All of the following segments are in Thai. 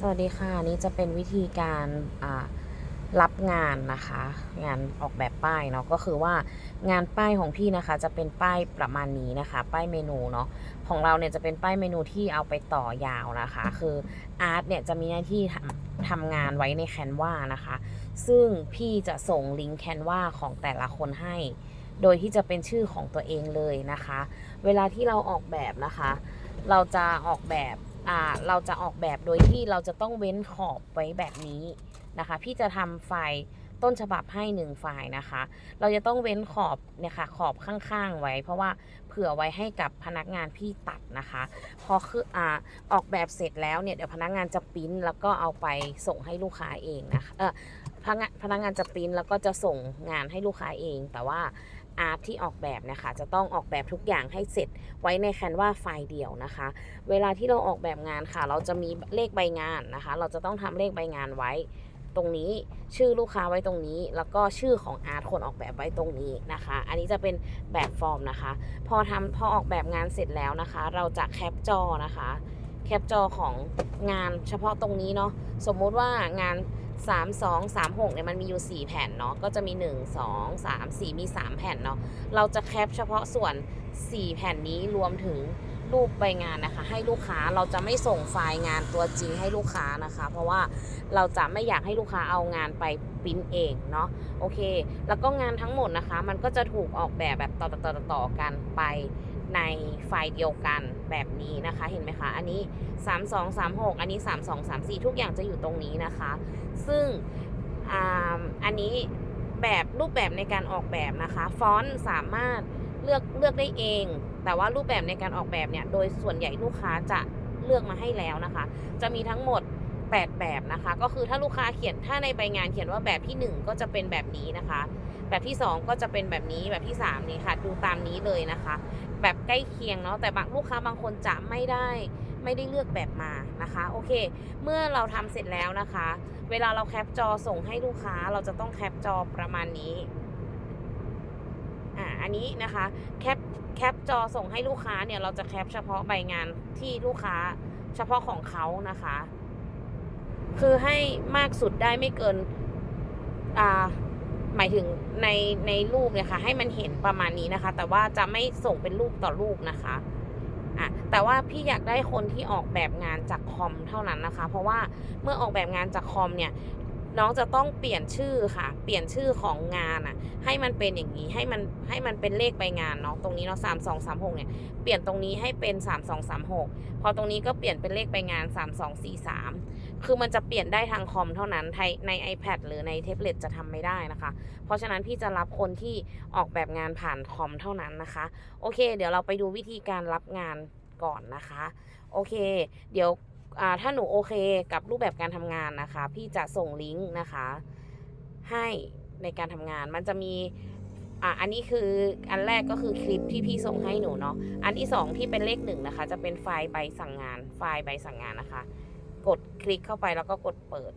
สวัสดีค่ะนี่จะเป็นวิธีการรับงานนะคะ งานออกแบบป้ายเนาะก็คือว่างานป้ายของพี่นะคะ จะเป็นป้ายประมาณนี้นะคะ ป้ายเมนูเนาะของเราเนี่ยจะเป็นป้ายเมนูที่เอาไปต่อยาวนะคะ คืออาร์ตเนี่ยจะมีหน้าที่ทำทำงานไว้ในแคนวานะคะ ซึ่งพี่จะส่งลิงก์แคนวาของแต่ละคนให้ โดยที่จะเป็นชื่อของตัวเองเลยนะคะ เวลาที่เราออกแบบนะคะ เราจะออกแบบ เราจะออกแบบโดยที่เราจะต้องเว้นขอบไว้แบบนี้นะคะ พี่จะทำไฟล์ต้นฉบับให้หนึ่งไฟล์นะคะ เราจะต้องเว้นขอบเนี่ยค่ะขอบข้างๆไว้ เพราะว่าเผื่อไว้ให้กับพนักงานพี่ตัดนะคะ พอคืออ่าออกแบบเสร็จแล้วเนี่ยเดี๋ยวพนักงานจะปริ้นแล้วก็เอาไปส่งให้ลูกค้าเองนะคะเออพนักพนักงานจะปริ้นแล้วก็จะส่งงานให้ลูกค้าเอง แต่ว่า อาร์ตที่ออกแบบเนะคะ จะต้องออกแบบทุกอย่างให้เสร็จไว้ในแคนวาไฟล์เดียวนะคะ เวลาที่เราออกแบบงานค่ะ เราจะมีเลขใบงานนะคะ เราจะต้องทำเลขใบงานไว้ตรงนี้ชื่อลูกค้าไว้ตรงนี้ แล้วก็ชื่อของอาร์ตคนออกแบบไว้ตรงนี้นะคะ อันนี้จะเป็นแบบฟอร์มนะคะ พอทำพอออกแบบงานเสร็จแล้วนะคะ เราจะแคปจอนะคะแคปจอของงานเฉพาะตรงนี้เนาะสมมุติว่างาน 3 2 3 6เนี่ยมันมีอยู่4แผ่นเนาะก็จะมี1 2 3 4มี3แผ่นเนาะเราจะแคปเฉพาะส่วน4แผ่นนี้รวมถึงรูปใบงานนะคะ ให้ลูกค้าเราจะไม่ส่งไฟล์งานตัวจริงให้ลูกค้านะคะ เพราะว่าเราจะไม่อยากให้ลูกค้าเอางานไปปริ้นเองเนาะโอเค แล้วก็งานทั้งหมดนะคะ มันก็จะถูกออกแบบแบบต่อต่อต่อต่อกันไป ในไฟล์เดียวกันแบบนี้นะคะเห็นไหมคะอันนี้ 3 2 3 6 อันนี้ 3 2 3 4 ทุกอย่างจะอยู่ตรงนี้นะคะ ซึ่งออันนี้แบบรูปแบบในการออกแบบนะคะ ฟอนต์สามารถเลือกเลือกได้เอง แต่ว่ารูปแบบในการออกแบบเนี่ย โดยส่วนใหญ่ลูกค้าจะเลือกมาให้แล้วนะคะ จะมีทั้งหมด 8 แบบนะคะ ก็คือถ้าลูกค้าเขียนถ้าในใบงานเขียนว่าแบบที่ 1 ก็จะเป็นแบบนี้นะคะ แบบที่ 2 ก็จะเป็นแบบนี้แบบที่ 3 นี่ค่ะ ดูตามนี้เลยนะคะ แบบใกล้เคียงเนาะแต่บางลูกค้าบางคนจะไม่ได้ไม่ได้เลือกแบบมานะคะโอเค เมื่อเราทำเสร็จแล้วนะคะ เวลาเราแคปจอส่งให้ลูกค้าเราจะต้องแคปจอประมาณนี้อ่าอันนี้นะคะแคปแคปจอส่งให้ลูกค้าเนี่ยเราจะแคปเฉพาะใบงานที่ลูกค้าเฉพาะของเขานะคะ คือให้มากสุดได้ไม่เกินอ่า หมายถึงในในรูปเนี่ยค่ะ ให้มันเห็นประมาณนี้นะคะ แต่ว่าจะไม่ส่งเป็นรูปต่อรูปนะคะอะแต่ว่าพี่อยากได้คนที่ออกแบบงานจากคอมเท่านั้นนะคะ เพราะว่าเมื่อออกแบบงานจากคอมเนี่ยน้องจะต้องเปลี่ยนชื่อค่ะ เปลี่ยนชื่อของงานอะ ให้มันเป็นอย่างนี้ ให้มันให้มันเป็นเลขใบงานเนาะ ตรงนี้เนาะสามสองสามหกเนี่ย เปลี่ยนตรงนี้ให้เป็นสามสองสามหกพอตรงนี้ก็เปลี่ยนเป็นเลขใบงานสามสองสี่สาม คือมันจะเปลี่ยนได้ทางคอมเท่านั้นใน iPad หรือในเท็บเล็ตจะทำไม่ได้นะคะ เพราะฉะนั้นพี่จะรับคนที่ออกแบบงานผ่านคอมเท่านั้นนะคะ โอเค เดี๋ยวเราไปดูวิธีการรับงานก่อนนะคะ โอเค เดี๋ยวถ้าหนูโอเคกับรูปแบบการทำงานนะคะ พี่จะส่งลิงก์นะคะ ให้ในการทำงานมันจะมีอะอันนี้คืออันแรกก็คือคลิปที่พี่ส่งให้หนูเนาะ อันที่สองที่เป็นเลขหนึ่งนะคะ จะเป็นไฟล์ใบสั่งงาน ไฟล์ใบสั่งงานนะคะ กดคลิกเข้าไปแล้วก็กดเปิด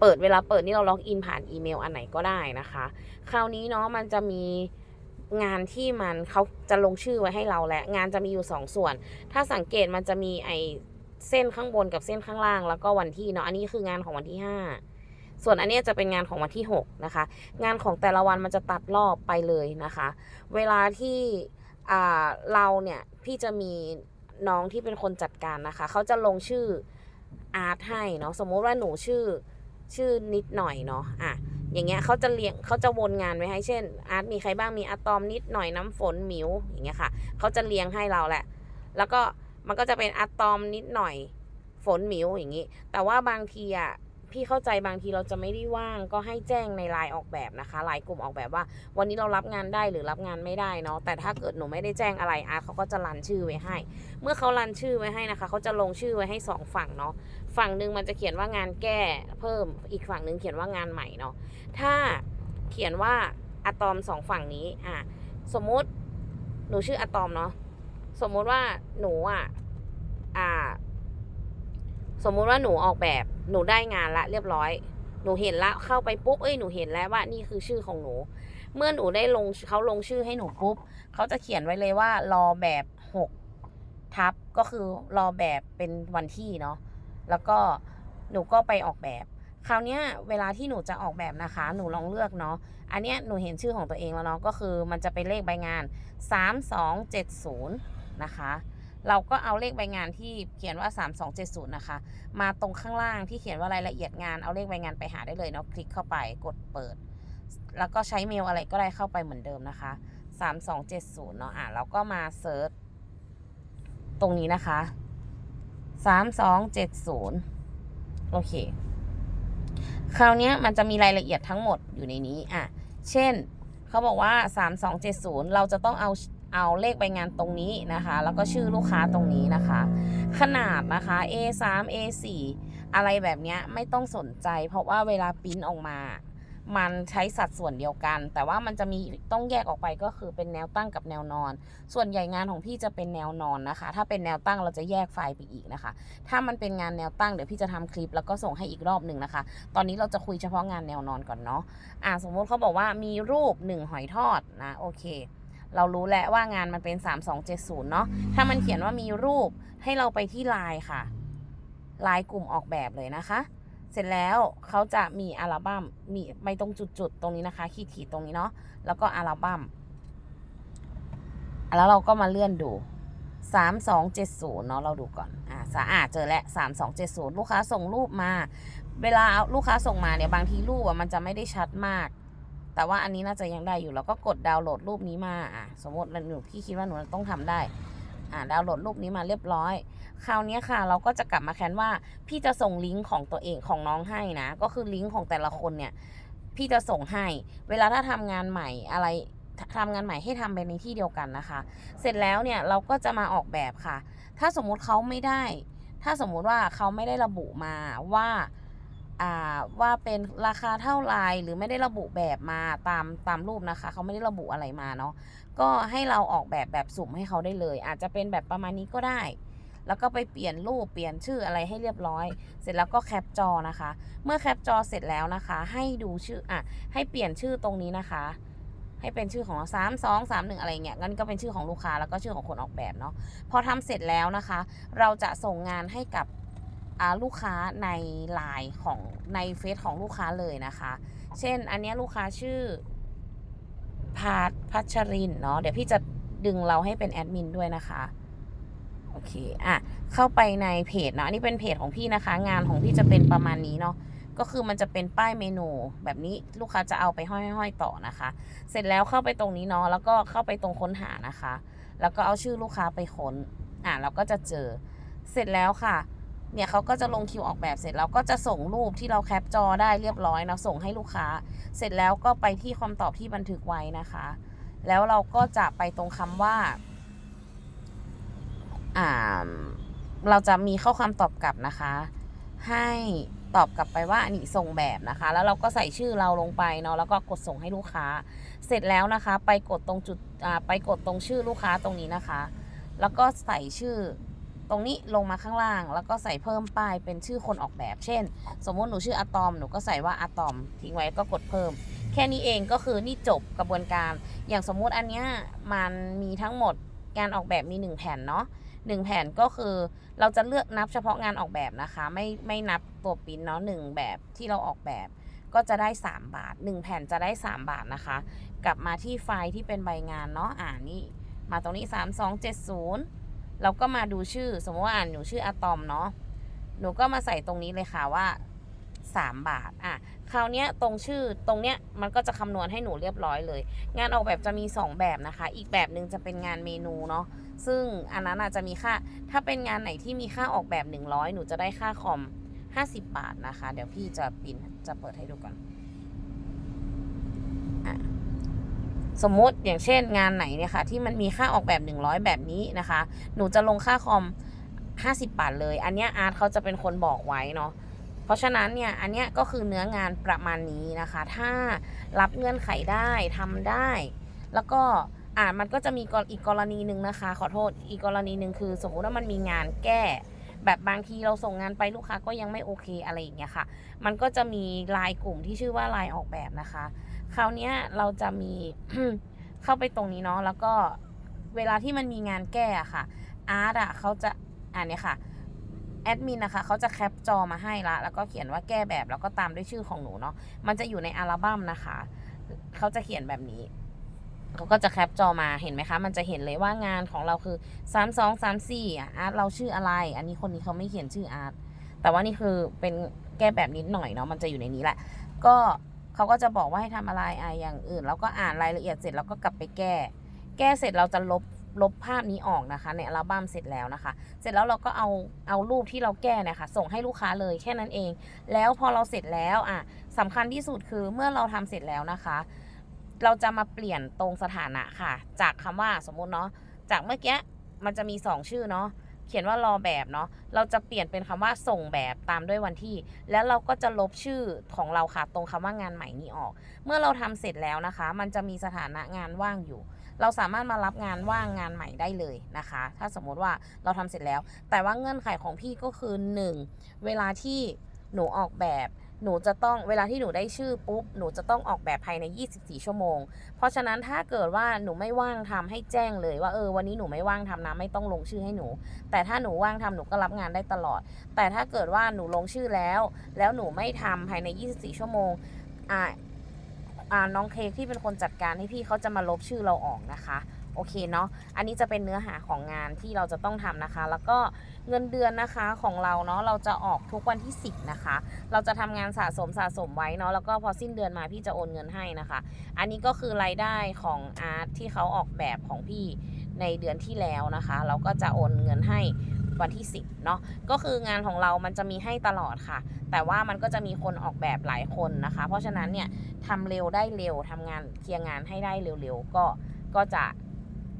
เปิดเวลาเปิดนี่เราล็อกอินผ่านอีเมลอันไหนก็ได้นะคะ คราวนี้เนาะมันจะมีงานที่มันเขาจะลงชื่อไว้ให้เราและ งานจะมีอยู่สองส่วน ถ้าสังเกตมันจะมีไอเส้นข้างบนกับเส้นข้างล่าง แล้วก็วันที่เนาะอันนี้คืองานของวันที่ห้าส่วนอันนี้จะเป็นงานของวันที่ 6 นะคะ งานของแต่ละวันมันจะตัดรอบไปเลยนะคะ เวลาที่เราเนี่ยพี่จะมีน้องที่เป็นคนจัดการนะคะ เขาจะลงชื่อ อาร์ตให้เนาะสมมุติว่าหนูชื่อชื่อนิดหน่อยเนาะอะอย่างเงี้ยเขาจะเลี้ยงเขาจะวนงานไว้ให้เช่น อาร์ตมีใครบ้างมีอะตอมนิดหน่อยน้ำฝนหมิวอย่างเงี้ยค่ะเขาจะเลี้ยงให้เราแหละ แล้วก็มันก็จะเป็นอะตอมนิดหน่อยฝนหมิวอย่างงี้ แต่ว่าบางทีอะ พี่เข้าใจบางทีเราจะไม่ได้ว่างก็ให้แจ้งในไลน์ออกแบบนะคะไลน์กลุ่มออกแบบว่า วันนี้เรารับงานได้หรือรับงานไม่ได้เนาะแต่ถ้าเกิดหนูไม่ได้แจ้งอะไรอาร์ตเขาก็จะรันชื่อไว้ให้ เมื่อเขารันชื่อไว้ให้นะคะเขาจะลงชื่อไว้ให้สองฝั่งเนาะฝั่งหนึ่งมันจะเขียนว่างานแก้เพิ่มอีกฝั่งหนึ่งเขียนว่างานใหม่เนาะถ้าเขียนว่าอะตอมสองฝั่งนี้อะสมมุติหนูชื่ออะตอมเนาะสมมุติว่าหนูอะอ่า สมมุติว่าหนูออกแบบหนูได้งานละเรียบร้อย หนูเห็นละเข้าไปปุ๊บเอ้ยหนูเห็นแล้วว่านี่คือชื่อของหนู เมื่อหนูได้ลงเขาลงชื่อให้หนูปุ๊บเขาจะเขียนไว้เลยว่ารอแบบหกทับก็คือรอแบบเป็นวันที่เนาะแล้วก็หนูก็ไปออกแบบ คราวนี้เวลาที่หนูจะออกแบบนะคะ หนูลองเลือกเนาะอันเนี้ยหนูเห็นชื่อของตัวเองแล้วเนาะก็คือมันจะเป็นเลขใบงาน 3270 นะคะ เราก็เอาเลขใบงานที่เขียนว่า 3270 นะคะ มาตรงข้างล่างที่เขียนว่ารายละเอียดงานเอาเลขใบงานไปหาได้เลยเนาะคลิกเข้าไปกดเปิด แล้วก็ใช้เมลอะไรก็ได้เข้าไปเหมือนเดิมนะคะ 3270 เนาะอะเราก็มาเซิร์ชตรงนี้นะคะ 3270 โอเค คราวนี้มันจะมีรายละเอียดทั้งหมดอยู่ในนี้อะเช่นเขาบอกว่า 3270 เราจะต้องเอา เอาเลขใบงานตรงนี้นะคะ แล้วก็ชื่อลูกค้าตรงนี้นะคะ ขนาดนะคะ A3 A4 อะไรแบบเนี้ยไม่ต้องสนใจ เพราะว่าเวลาปิ้นออกมา มันใช้สัดส่วนเดียวกัน แต่ว่ามันจะมีต้องแยกออกไปก็คือเป็นแนวตั้งกับแนวนอน ส่วนใหญ่งานของพี่จะเป็นแนวนอนนะคะ ถ้าเป็นแนวตั้งเราจะแยกไฟล์ไปอีกนะคะ ถ้ามันเป็นงานแนวตั้งเดี๋ยวพี่จะทำคลิปแล้วก็ส่งให้อีกรอบหนึ่งนะคะ ตอนนี้เราจะคุยเฉพาะงานแนวนอนก่อนเนาะอ่าสมมติเขาบอกว่ามีรูป1หอยทอดนะโอเค เรารู้แล้วว่างานมันเป็น 3270 เนาะถ้ามันเขียนว่ามีรูปให้เราไปที่ไลน์ค่ะไลน์กลุ่มออกแบบเลยนะคะ เสร็จแล้วเขาจะมีอัลบั้มมีไปตรงจุดๆ ตรงนี้นะคะ ขีดขีดตรงนี้เนาะแล้วก็อัลบั้มแล้วเราก็มาเลื่อนดู 3270 เนาะเราดูก่อน อ่าสะอาดเจอแล้ว 3270 ลูกค้าส่งรูปมา เวลาเอาลูกค้าส่งมาเนี่ยบางทีรูปอะมันจะไม่ได้ชัดมาก แต่ว่าอันนี้น่าจะยังได้อยู่แล้วก็กดดาวน์โหลดรูปนี้มาอะสมมติหนูพี่คิดว่าหนูต้องทำได้อ่าดาวน์โหลดรูปนี้มาเรียบร้อย คราวนี้ค่ะ เราก็จะกลับมาแคนว่า พี่จะส่งลิงก์ของตัวเองของน้องให้นะ ก็คือลิงก์ของแต่ละคนเนี่ย พี่จะส่งให้ เวลาถ้าทำงานใหม่อะไรทำงานใหม่ให้ทำไปในที่เดียวกันนะคะ เสร็จแล้วเนี่ยเราก็จะมาออกแบบค่ะ ถ้าสมมุติเขาไม่ได้ ถ้าสมมุติว่าเขาไม่ได้ระบุมาว่า ว่าเป็นราคาเท่าไรหรือไม่ได้ระบุแบบมาตามตามรูปนะคะ เขาไม่ได้ระบุอะไรมาเนาะก็ให้เราออกแบบแบบสุ่มให้เขาได้เลย อาจจะเป็นแบบประมาณนี้ก็ได้ แล้วก็ไปเปลี่ยนรูปเปลี่ยนชื่ออะไรให้เรียบร้อย เสร็จแล้วก็แคปจอนะคะ เมื่อแคปจอเสร็จแล้วนะคะ ให้ดูชื่ออะให้เปลี่ยนชื่อตรงนี้นะคะ ให้เป็นชื่อของสามสองสามหนึ่งอะไรเงี้ยงั้นก็เป็นชื่อของลูกค้าแล้วก็ชื่อของคนออกแบบเนาะพอทำเสร็จแล้วนะคะ เราจะส่งงานให้กับ ลูกค้าในไลน์ของในเฟซของลูกค้าเลยนะคะ เช่นอันนี้ลูกค้าชื่อพาทพัชรินเนาะเดี๋ยวพี่จะดึงเราให้เป็นแอดมินด้วยนะคะโอเคอะเข้าไปในเพจเนาะอันนี้เป็นเพจของพี่นะคะ งานของพี่จะเป็นประมาณนี้เนาะก็คือมันจะเป็นป้ายเมนูแบบนี้ลูกค้าจะเอาไปห้อยๆต่อนะคะ เสร็จแล้วเข้าไปตรงนี้เนาะแล้วก็เข้าไปตรงค้นหานะคะ แล้วก็เอาชื่อลูกค้าไปค้นอะเราก็จะเจอเสร็จแล้วค่ะ เนี่ยเขาก็จะลงคิวออกแบบเสร็จแล้วก็จะส่งรูปที่เราแคปจอได้เรียบร้อยนะส่งให้ลูกค้า เสร็จแล้วก็ไปที่คำตอบที่บันทึกไว้นะคะ แล้วเราก็จะไปตรงคำว่าอ่าเราจะมีข้อความตอบกลับนะคะ ให้ตอบกลับไปว่าอันนี้ส่งแบบนะคะ แล้วเราก็ใส่ชื่อเราลงไปเนาะแล้วก็กดส่งให้ลูกค้า เสร็จแล้วนะคะ ไปกดตรงจุดไปกดตรงชื่อลูกค้าตรงนี้นะคะ แล้วก็ใส่ชื่อ ตรงนี้ลงมาข้างล่าง แล้วก็ใส่เพิ่มป้ายเป็นชื่อคนออกแบบ เช่น สมมติหนูชื่ออะตอมหนูก็ใส่ว่าอะตอมทิ้งไว้ก็กดเพิ่ม แค่นี้เองก็คือนี่จบกระบวนการ อย่างสมมุติอันเนี้ยมันมีทั้งหมดการออกแบบมีหนึ่งแผ่นเนาะหนึ่งแผ่นก็คือเราจะเลือกนับเฉพาะงานออกแบบนะคะ ไม่ไม่นับตัวปิ้นเนาะหนึ่งแบบที่เราออกแบบก็จะได้ 3 บาท 1 แผ่นจะได้ 3 บาทนะคะ กลับมาที่ไฟล์ที่เป็นใบงานเนาะอ่านี่มาตรงนี้ 3270 เราก็มาดูชื่อ สมมติว่าอ่านหนูชื่ออะตอมเนาะหนูก็มาใส่ตรงนี้เลยค่ะว่า3 บาท อะ คราวเนี้ยตรงชื่อตรงเนี้ยมันก็จะคำนวณให้หนูเรียบร้อยเลย งานออกแบบจะมี 2 แบบนะคะ อีกแบบหนึ่งจะเป็นงานเมนูเนาะ ซึ่งอันนั้นอาจจะมีค่า ถ้าเป็นงานไหนที่มีค่าออกแบบ 100 หนูจะได้ค่าคอม 50 บาทนะคะ เดี๋ยวพี่จะปินจะเปิดให้ดูก่อนอะ สมมติอย่างเช่นงานไหนเนี่ยค่ะที่มันมีค่าออกแบบ 100 แบบนี้นะคะ หนูจะลงค่าคอม 50 บาทเลย อันเนี้ยอาร์ตเขาจะเป็นคนบอกไว้เนาะเพราะฉะนั้นเนี่ยอันเนี้ยก็คือเนื้องานประมาณนี้นะคะ ถ้ารับเงื่อนไขได้ทำได้ แล้วก็อ่ามันก็จะมีอีกกรณีหนึ่งนะคะ ขอโทษอีกกรณีหนึ่งคือ สมมติว่ามันมีงานแก้ แบบบางทีเราส่งงานไปลูกค้าก็ยังไม่โอเคอะไรอย่างเงี้ยค่ะ มันก็จะมีไลายกลุ่มที่ชื่อว่าไลายออกแบบนะคะ คราวนี้เราจะมีเข้าไปตรงนี้เนาะแล้วก็เวลาที่มันมีงานแก้อะค่ะอาร์ตอะเขาจะอ่านเนี่ยค่ะแอดมินนะคะเขาจะแคปจอมาให้ละแล้วก็เขียนว่าแก้แบบแล้วก็ตามด้วยชื่อของหนูเนาะมันจะอยู่ในอัลบั้มนะคะเขาจะเขียนแบบนี้เขาก็จะแคปจอมาเห็นไหมคะ มันจะเห็นเลยว่างานของเราคือสามสองสามสี่อะอาร์ตเราชื่ออะไร อันนี้คนนี้เขาไม่เขียนชื่ออาร์ตแต่ว่านี่คือเป็นแก้แบบนิดหน่อยเนาะมันจะอยู่ในนี้แหละ ก็ เขาก็จะบอกว่าให้ทำอะไรอะอย่างอื่นแล้วก็อ่านรายละเอียดเสร็จแล้วก็กลับไปแก้ แก้เสร็จเราจะลบลบภาพนี้ออกนะคะในอัลบั้มเสร็จแล้วนะคะ เสร็จแล้วเราก็เอาเอารูปที่เราแก้เนยคะ ส่งให้ลูกค้าเลยแค่นั้นเอง แล้วพอเราเสร็จแล้วอะสำคัญที่สุดคือเมื่อเราทำเสร็จแล้วนะคะ เราจะมาเปลี่ยนตรงสถานะค่ะ จากคำว่าสมมุติเนาะจากเมื่อกี้มันจะมีสองชื่อเนาะ เขียนว่ารอแบบเนาะ เราจะเปลี่ยนเป็นคำว่าส่งแบบตามด้วยวันที่ แล้วเราก็จะลบชื่อของเราค่ะตรงคำว่างานใหม่นี้ออก เมื่อเราทำเสร็จแล้วนะคะ มันจะมีสถานะงานว่างอยู่ เราสามารถมารับงานว่างงานใหม่ได้เลยนะคะ ถ้าสมมุติว่าเราทำเสร็จแล้ว แต่ว่าเงื่อนไขของพี่ก็คือ 1. เวลาที่หนูออกแบบ หนูจะต้องเวลาที่หนูได้ชื่อปุ๊บ หนูจะต้องออกแบบภายใน 24 ชั่วโมง เพราะฉะนั้นถ้าเกิดว่าหนูไม่ว่างทำให้แจ้งเลยว่าเออวันนี้หนูไม่ว่างทำนะไม่ต้องลงชื่อให้หนู แต่ถ้าหนูว่างทำหนูก็รับงานได้ตลอด แต่ถ้าเกิดว่าหนูลงชื่อแล้ว แล้วหนูไม่ทำภายใน 24 ชั่วโมงอ่าอ่าน้องเค้กที่เป็นคนจัดการให้พี่เขาจะมาลบชื่อเราออกนะคะ โอเคเนาะอันนี้จะเป็นเนื้อหาของงานที่เราจะต้องทำนะคะ แล้วก็เงินเดือนนะคะของเราเนาะเราจะออกทุกวันที่ 10 นะคะ เราจะทำงานสะสมสะสมไว้เนาะแล้วก็พอสิ้นเดือนมาพี่จะโอนเงินให้นะคะ อันนี้ก็คือรายได้ของอาร์ตที่เขาออกแบบของพี่ในเดือนที่แล้วนะคะ เราก็จะโอนเงินให้วันที่ 10เนาะก็คืองานของเรามันจะมีให้ตลอดค่ะ แต่ว่ามันก็จะมีคนออกแบบหลายคนนะคะ เพราะฉะนั้นเนี่ยทำเร็วได้เร็วทำงานเคลียร์งานให้ได้เร็วๆก็ก็จะ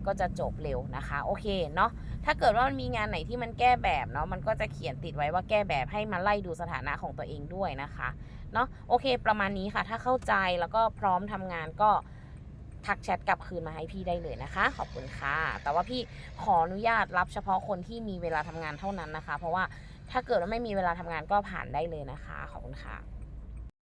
ก็จะจบเร็วนะคะ โอเคเนาะถ้าเกิดว่ามันมีงานไหนที่มันแก้แบบเนาะมันก็จะเขียนติดไว้ว่าแก้แบบให้มาไล่ดูสถานะของตัวเองด้วยนะคะเนาะโอเคประมาณนี้ค่ะ ถ้าเข้าใจแล้วก็พร้อมทำงานก็ทักแชทกลับคืนมาให้พี่ได้เลยนะคะ ขอบคุณค่ะ แต่ว่าพี่ขออนุญาตรับเฉพาะคนที่มีเวลาทำงานเท่านั้นนะคะ เพราะว่าถ้าเกิดว่าไม่มีเวลาทำงานก็ผ่านได้เลยนะคะ ขอบคุณค่ะ